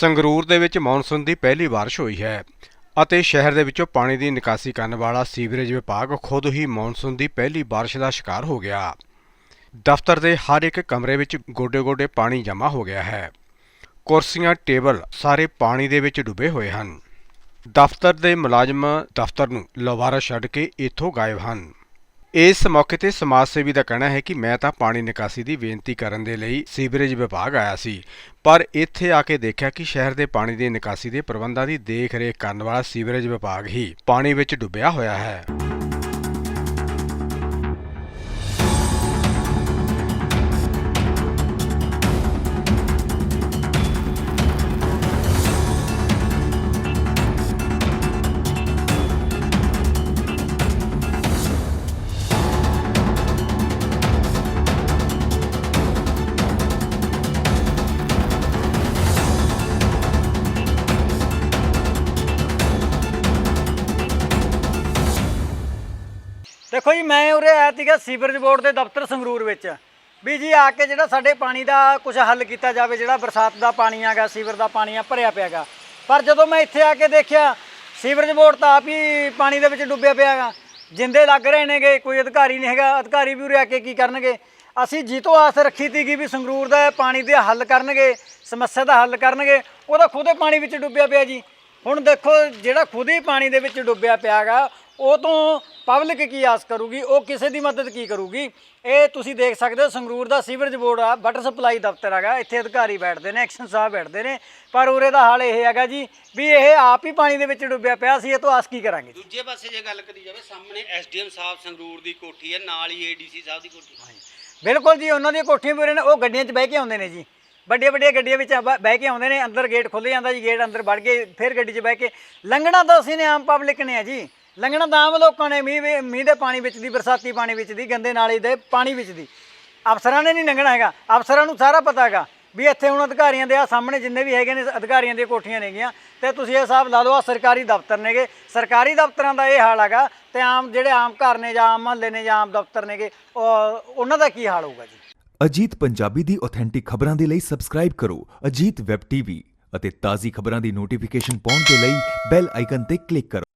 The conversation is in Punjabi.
ਸੰਗਰੂਰ ਦੇ ਵਿੱਚ ਮੌਨਸੂਨ ਦੀ ਪਹਿਲੀ ਬਾਰਿਸ਼ ਹੋਈ ਹੈ ਅਤੇ ਸ਼ਹਿਰ ਦੇ ਵਿੱਚੋਂ ਪਾਣੀ ਦੀ ਨਿਕਾਸੀ ਕਰਨ ਵਾਲਾ ਸੀਵਰੇਜ ਵਿਭਾਗ ਖੁਦ ਹੀ ਮੌਨਸੂਨ ਦੀ ਪਹਿਲੀ ਬਾਰਿਸ਼ ਦਾ ਸ਼ਿਕਾਰ ਹੋ ਗਿਆ। ਦਫ਼ਤਰ ਦੇ ਹਰ ਇੱਕ ਕਮਰੇ ਵਿੱਚ ਗੋਡੇ-ਗੋਡੇ ਪਾਣੀ ਜਮ੍ਹਾਂ ਹੋ ਗਿਆ ਹੈ। ਕੁਰਸੀਆਂ, ਟੇਬਲ ਸਾਰੇ ਪਾਣੀ ਦੇ ਵਿੱਚ ਡੁੱਬੇ ਹੋਏ ਹਨ। ਦਫ਼ਤਰ ਦੇ ਮੁਲਾਜ਼ਮ ਦਫ਼ਤਰ ਨੂੰ ਲਵਾਰਾ ਛੱਡ ਕੇ ਇੱਥੋਂ ਗਾਇਬ ਹਨ। ਇਸ ਮੌਕੇ ਤੇ ਸਮਾਜ ਸੇਵੀ ਦਾ ਕਹਿਣਾ ਹੈ ਕਿ ਮੈਂ ਤਾਂ ਪਾਣੀ ਨਿਕਾਸੀ ਦੀ ਬੇਨਤੀ ਕਰਨ ਦੇ ਲਈ ਸੀਵਰੇਜ ਵਿਭਾਗ ਆਇਆ ਸੀ। ਪਰ ਇੱਥੇ ਆ ਕੇ ਦੇਖਿਆ ਕਿ ਸ਼ਹਿਰ ਦੇ ਪਾਣੀ ਦੀ ਨਿਕਾਸੀ ਦੇ ਪ੍ਰਬੰਧਾਂ ਦੀ ਦੇਖ-ਰੇਖ ਕਰਨ ਵਾਲਾ ਸੀਵਰੇਜ ਵਿਭਾਗ ਹੀ ਪਾਣੀ ਵਿੱਚ ਡੁੱਬਿਆ ਹੋਇਆ ਹੈ। ਦੇਖੋ ਜੀ, ਮੈਂ ਉਰੇ ਆਇਆ ਸੀਗਾ ਸੀਵਰੇਜ ਬੋਰਡ ਦੇ ਦਫ਼ਤਰ ਸੰਗਰੂਰ ਵਿੱਚ। ਵੀ ਜੀ ਆ ਕੇ ਜਿਹੜਾ ਸਾਡੇ ਪਾਣੀ ਦਾ ਕੁਝ ਹੱਲ ਕੀਤਾ ਜਾਵੇ, ਜਿਹੜਾ ਬਰਸਾਤ ਦਾ ਪਾਣੀ ਆਗਾ ਸੀਵਰ ਦਾ ਪਾਣੀ ਆ, ਭਰਿਆ ਪਿਆਗਾ ਪਰ ਜਦੋਂ ਮੈਂ ਇੱਥੇ ਆ ਕੇ ਦੇਖਿਆ, ਸੀਵਰੇਜ ਬੋਰਡ ਤਾਂ ਆਪ ਹੀ ਪਾਣੀ ਦੇ ਵਿੱਚ ਡੁੱਬਿਆ ਪਿਆਗਾ ਜਿੰਦੇ ਲੱਗ ਰਹੇ ਨੇਗੇ, ਕੋਈ ਅਧਿਕਾਰੀ ਨਹੀਂ ਹੈਗਾ, ਅਧਿਕਾਰੀ ਵੀ ਉਰੇ ਆ ਕੇ ਕੀ ਕਰਨਗੇ? ਅਸੀਂ ਜੀਤੋ ਆਸ ਰੱਖੀ ਸੀਗੀ ਵੀ ਸੰਗਰੂਰ ਦਾ ਪਾਣੀ ਦੇ ਹੱਲ ਕਰਨਗੇ, ਸਮੱਸਿਆ ਦਾ ਹੱਲ ਕਰਨਗੇ, ਉਹਦਾ ਖੁਦ ਹੀ ਪਾਣੀ ਵਿੱਚ ਡੁੱਬਿਆ ਪਿਆ ਜੀ। ਹੁਣ ਦੇਖੋ, ਜਿਹੜਾ ਖੁਦ ਹੀ ਪਾਣੀ ਦੇ ਵਿੱਚ ਡੁੱਬਿਆ ਪਿਆਗਾ ਉਹ ਤੋਂ ਪਬਲਿਕ ਕੀ ਆਸ ਕਰੂਗੀ ਉਹ ਕਿਸੇ ਦੀ ਮਦਦ ਕੀ ਕਰੂਗੀ? ਇਹ ਤੁਸੀਂ ਦੇਖ ਸਕਦੇ ਹੋ ਸੰਗਰੂਰ ਦਾ ਸੀਵਰੇਜ ਬੋਰਡ ਆ ਵਾਟਰ ਸਪਲਾਈ ਦਫ਼ਤਰ ਹੈਗਾ ਇੱਥੇ ਅਧਿਕਾਰੀ ਬੈਠਦੇ ਨੇ ਐਕਸ਼ਨ ਸਾਹਿਬ ਬੈਠਦੇ ਨੇ। ਪਰ ਉਰੇ ਦਾ ਹਾਲ ਇਹ ਹੈਗਾ ਜੀ ਵੀ ਇਹ ਆਪ ਹੀ ਪਾਣੀ ਦੇ ਵਿੱਚ ਡੁੱਬਿਆ ਪਿਆ ਸੀ ਇਹ ਤੋਂ ਆਸ ਕੀ ਕਰਾਂਗੇ ਜੀ? ਦੂਜੇ ਪਾਸੇ ਜੇ ਗੱਲ ਕਰੀ ਜਾਵੇ ਸਾਹਮਣੇ ਐਸਡੀਐਮ ਸਾਹਿਬ ਸੰਗਰੂਰ ਦੀ ਕੋਠੀ ਹੈ ਨਾਲ ਹੀ ਏਡੀਸੀ ਸਾਹਿਬ ਦੀ ਕੋਠੀ। ਬਿਲਕੁਲ ਜੀ ਉਹਨਾਂ ਦੀਆਂ ਕੋਠੀਆਂ ਵੀ ਉਰੇ ਨੇ ਉਹ ਗੱਡੀਆਂ 'ਚ ਬਹਿ ਕੇ ਆਉਂਦੇ ਨੇ ਜੀ। ਵੱਡੀਆਂ ਵੱਡੀਆਂ ਗੱਡੀਆਂ ਵਿੱਚ ਬ- ਬਹਿ ਕੇ ਆਉਂਦੇ ਨੇ ਅੰਦਰ ਗੇਟ ਖੁੱਲ੍ਹ ਜਾਂਦਾ ਜੀ ਗੇਟ ਅੰਦਰ ਵੜ ਕੇ ਫਿਰ ਗੱਡੀ 'ਚ ਬਹਿ ਕੇ। ਲੰਘਣਾ ਤਾਂ ਅਸੀਂ ਨੇ ਆਮ ਪਬਲਿਕ ਨੇ ਆ ਜੀ। ਲੰਘਣਾ ਤਾਂ ਆਮ ਲੋਕਾਂ ਨੇ, ਮੀਂਹ ਵੇ- ਮੀਂਹ ਦੇ ਪਾਣੀ ਵਿੱਚ ਦੀ, ਬਰਸਾਤੀ ਪਾਣੀ ਵਿੱਚ ਦੀ, ਗੰਦੇ ਨਾਲੇ ਦੇ ਪਾਣੀ ਵਿੱਚ ਦੀ। ਅਫਸਰਾਂ ਨੇ ਨਹੀਂ ਲੰਘਣਾ ਹੈਗਾ। ਅਫਸਰਾਂ ਨੂੰ ਸਾਰਾ ਪਤਾ ਹੈਗਾ ਵੀ ਇੱਥੇ ਹੁਣ ਅਧਿਕਾਰੀਆਂ ਦੇ ਆ ਸਾਹਮਣੇ ਜਿੰਨੇ ਵੀ ਹੈਗੇ ਨੇ, ਅਧਿਕਾਰੀਆਂ ਦੀਆਂ ਕੋਠੀਆਂ ਨੇਗੀਆਂ। ਤੇ ਤੁਸੀਂ ਇਹ ਹਿਸਾਬ ਲਾ ਲਓ ਆ ਸਰਕਾਰੀ ਦਫ਼ਤਰ ਨੇਗੇ। ਸਰਕਾਰੀ ਦਫ਼ਤਰਾਂ ਦਾ ਇਹ ਹਾਲ ਹੈਗਾ ਤੇ ਆਮ ਜਿਹੜੇ ਆਮ ਘਰ ਨੇ ਜਾਂ ਆਮ ਮਹੱਲੇ ਨੇ ਜਾਂ ਆਮ ਦਫ਼ਤਰ ਨੇਗੇ, ਉਹ- ਉਹਨਾਂ ਦਾ ਕੀ ਹਾਲ ਹੋਊਗਾ ਜੀ? ਅਜੀਤ ਪੰਜਾਬੀ ਦੀ ਆਥੈਂਟਿਕ ਖਬਰਾਂ ਦੇ ਲਈ ਸਬਸਕ੍ਰਾਈਬ ਕਰੋ ਅਜੀਤ ਵੈਬ ਟੀਵੀ ਅਤੇ ਤਾਜ਼ੀ ਖਬਰਾਂ ਦੀ ਨੋਟੀਫਿਕੇਸ਼ਨ ਪਾਉਣ ਦੇ ਲਈ ਬੈਲ ਆਈਕਨ ਤੇ ਕਲਿੱਕ ਕਰੋ।